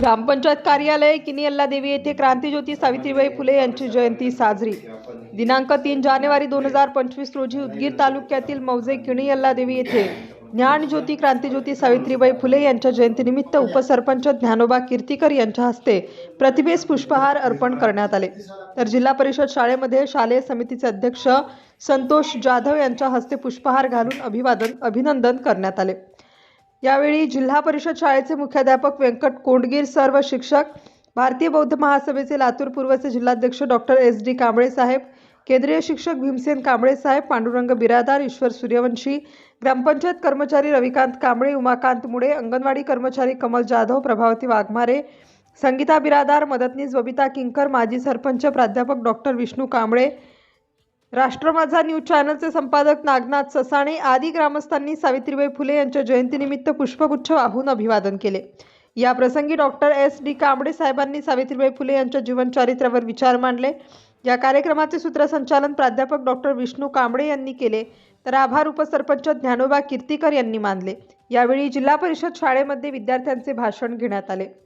ग्रामपंचायत कार्यालय किनियल्ला देवी येथे क्रांतीज्योती सावित्रीबाई फुले यांची जयंती साजरी. दिनांक तीन जानेवारी दोन हजार पंचवीस रोजी उदगीर तालुक्यातील मौजे किणियल्ला देवी येथे ज्ञानज्योती क्रांतीज्योती सावित्रीबाई फुले यांच्या जयंतीनिमित्त उपसरपंच ज्ञानोबा कीर्तीकर यांच्या हस्ते प्रतिभेस पुष्पहार अर्पण करण्यात आले. तर जिल्हा परिषद शाळेमध्ये शालेय समितीचे अध्यक्ष संतोष जाधव यांच्या हस्ते पुष्पहार घालून अभिवादन अभिनंदन करण्यात आले. यावेळी जिल्हा परिषद शाळेचे मुख्याध्यापक व्यंकट कोंडगीर सर्व शिक्षक भारतीय बौद्ध महासभेचे लातूर पूर्वचे जिल्हाध्यक्ष डॉक्टर एस डी कांबळे साहेब केंद्रीय शिक्षक भीमसेन कांबळे साहेब पांडुरंग बिरादार ईश्वर सूर्यवंशी ग्रामपंचायत कर्मचारी रविकांत कांबळे उमाकांत मुळे अंगणवाडी कर्मचारी कमल जाधव प्रभावती वाघमारे संगीता बिरादार मदतनीस बबिता किंकर माजी सरपंच प्राध्यापक डॉक्टर विष्णू कांबळे राष्ट्र माझा न्यूज चॅनलचे संपादक नागनाथ ससाणे आदी ग्रामस्थांनी सावित्रीबाई फुले यांच्या जयंतीनिमित्त पुष्पगुच्छ वाहून अभिवादन केले. या प्रसंगी डॉक्टर एस. डी. कांबळे साहेबांनी सावित्रीबाई फुले यांच्या जीवनचरित्रावर विचार मांडले. या कार्यक्रमाचे सूत्रसंचालन प्राध्यापक डॉक्टर विष्णू कांबळे यांनी केले. तर आभार उपसरपंच ज्ञानोबा कीर्तीकर यांनी मानले. यावेळी जिल्हा परिषद शाळेमध्ये विद्यार्थ्यांचे भाषण घेण्यात आले.